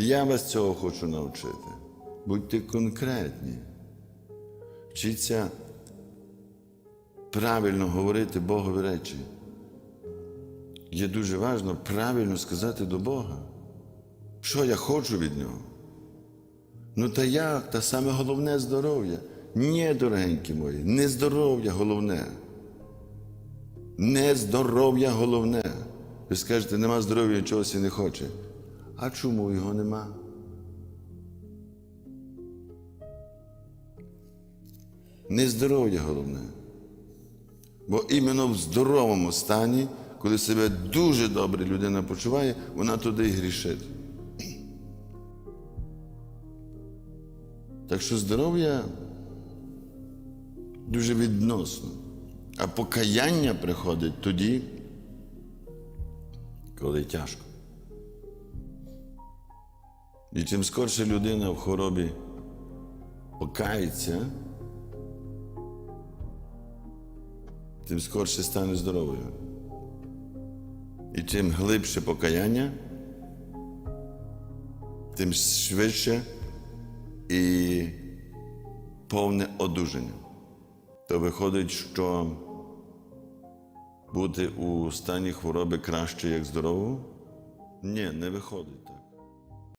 Я вас цього хочу навчити. Будьте конкретні. Вчіться правильно говорити Богові речі. Є дуже важливо правильно сказати до Бога, що я хочу від Нього. Ну та як? Та саме головне здоров'я. Ні, дорогенькі мої, не здоров'я головне. Не здоров'я головне. Ви скажете, нема здоров'я, чогось і не хоче. А чому його нема? Не здоров'я головне. Бо іменно в здоровому стані, коли себе дуже добре людина почуває, вона туди і грішить. Так що здоров'я дуже відносно. А покаяння приходить тоді, коли тяжко. І чим скорше людина в хворобі покається, тим скорше стане здоровою. І чим глибше покаяння, тим швидше і повне одужання. То виходить, що бути у стані хвороби краще, як здорового? Ні, не виходить так.